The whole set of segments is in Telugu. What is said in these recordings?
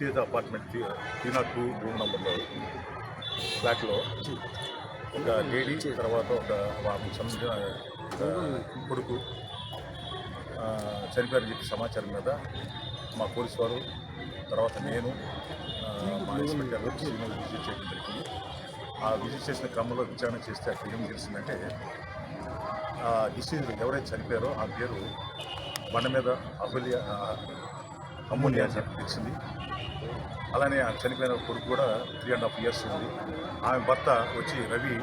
Sita apartment three not two room నెంబర్లో ఫ్లాట్లో ఒక లేడీ తర్వాత ఒక ఆమెకు సంబంధించిన కొడుకు. చనిపోయారని చెప్పి సమాచారం మీద మా పోలీసు వారు తర్వాత నేను మా ఇన్స్పెక్టర్ విజిట్ చేయడం జరిగింది. ఆ విజిట్ చేసిన క్రమంలో విచారణ చేస్తే అక్కడ ఏం తెలిసిందంటే ఆ డిసీజ్ ఎవరైతే చనిపోయారో ఆ పేరు బండ మీద అహుల్య అమూల్య అని చెప్పి తెలిసింది. అలానే ఆ చనిపోయిన కొడుకు కూడా త్రీ అండ్ హాఫ్ ఇయర్స్ ఉంది. ఆమె భర్త వచ్చి రవి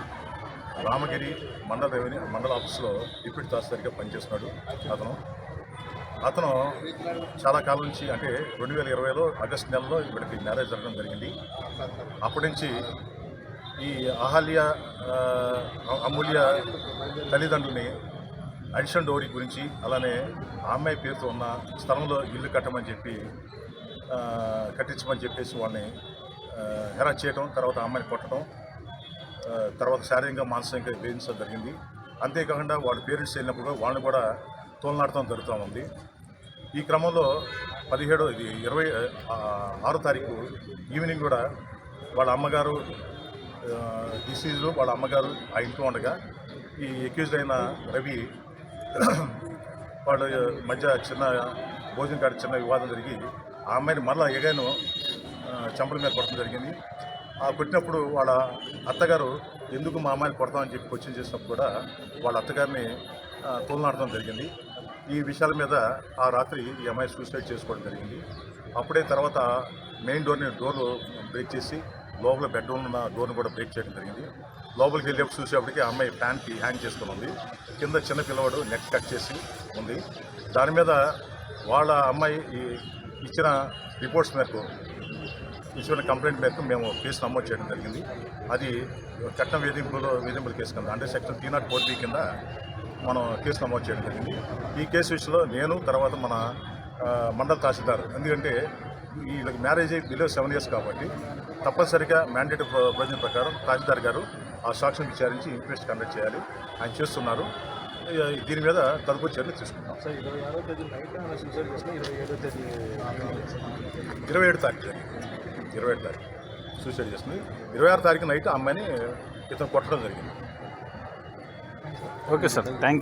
రామగిరి మండల రెవెన్యూ మండల ఆఫీస్లో డిప్యూటీ తహసీల్దార్గా పనిచేస్తున్నాడు. అతను అతను చాలా కాలం నుంచి అంటే రెండు వేల ఇరవైలో ఆగస్ట్ నెలలో వీళ్ళకి మ్యారేజ్ జరగడం జరిగింది. అప్పటి నుంచి ఈ అహల్య అమూల్య తల్లిదండ్రులని అడిషన్ డోరీ గురించి అలానే ఆ అమ్మాయి పేరుతో ఉన్న స్థలంలో ఇల్లు కట్టమని చెప్పి కట్టించమని చెప్పేసి వాళ్ళని హెరాస్ చేయడం తర్వాత అమ్మాయిని కొట్టడం తర్వాత శారీరకంగా మానసికంగా వేధించడం జరిగింది. అంతేకాకుండా వాళ్ళ పేరెంట్స్ వెళ్ళినప్పుడు వాళ్ళని కూడా తోలనాడటం జరుగుతూ ఉంది. ఈ క్రమంలో పదిహేడో ఇది ఇరవై ఆరో తారీఖు ఈవినింగ్ కూడా వాళ్ళ అమ్మగారు డిసీజు వాళ్ళ అమ్మగారు ఆ ఇంట్లో ఉండగా ఈ ఎక్యూజ్డ్ అయిన రవి వాళ్ళ మధ్య చిన్న భోజనం కాడ చిన్న వివాదం జరిగి ఆ అమ్మాయిని మళ్ళీ ఎగాను చంపల మీద కొట్టడం జరిగింది. ఆ కొట్టినప్పుడు వాళ్ళ అత్తగారు ఎందుకు మా అమ్మాయిని కొడతామని చెప్పి క్వశ్చన్ చేసినప్పుడు కూడా వాళ్ళ అత్తగారిని తోలనాడటం జరిగింది. ఈ విషయాల మీద ఆ రాత్రి ఈ అమ్మాయి సూసైడ్ చేసుకోవడం జరిగింది. అప్పుడే తర్వాత మెయిన్ డోర్ని డోర్లు బ్రేక్ చేసి లోపల బెడ్రూమ్ ఉన్న డోర్ని కూడా బ్రేక్ చేయడం జరిగింది. లోపలికి వెళ్ళేప్పుడు చూసేప్పటికి ఆ అమ్మాయి ఫ్యాన్కి హ్యాంగ్ చేసుకుని ఉంది. కింద చిన్న పిల్లవాడు నెక్ కట్ చేసి ఉంది. దాని మీద వాళ్ళ అమ్మాయి ఈ- ఇచ్చిన రిపోర్ట్స్ మేరకు ఇచ్చిన కంప్లైంట్ మేరకు మేము కేసు నమోదు చేయడం జరిగింది. అది చట్టం వేధింపులో వేధింపుల కేసు కింద అంటే section three not four B కింద మనం కేసు నమోదు చేయడం జరిగింది. ఈ కేసు విషయంలో నేను తర్వాత మన మండల తహసీల్దార్ ఎందుకంటే వీళ్ళకి మ్యారేజ్ అయ్యి బిలో సెవెన్ ఇయర్స్ కాబట్టి తప్పనిసరిగా మ్యాండేట్ ప్రయోజనం ప్రకారం తహసీల్దార్ గారు ఆ సాక్ష్యం విచారించి ఇన్క్వెస్ట్ కండక్ట్ చేయాలి. ఆయన చేస్తున్నారు. దీని మీద తదుపరి చర్యలు తీసుకుంటాం. సార్ ఇరవై ఆరో తేదీ నైట్ ఆమె సూసైడ్ చేసిన ఇరవై ఏడో తేదీ ఇరవై ఏడు తారీఖు ఇరవై ఏడు తారీఖు సూసైడ్ చేసింది. ఇరవై ఆరు తారీఖు నైట్ అమ్మాయిని ఇతను కొట్టడం జరిగింది. Okay sir thank you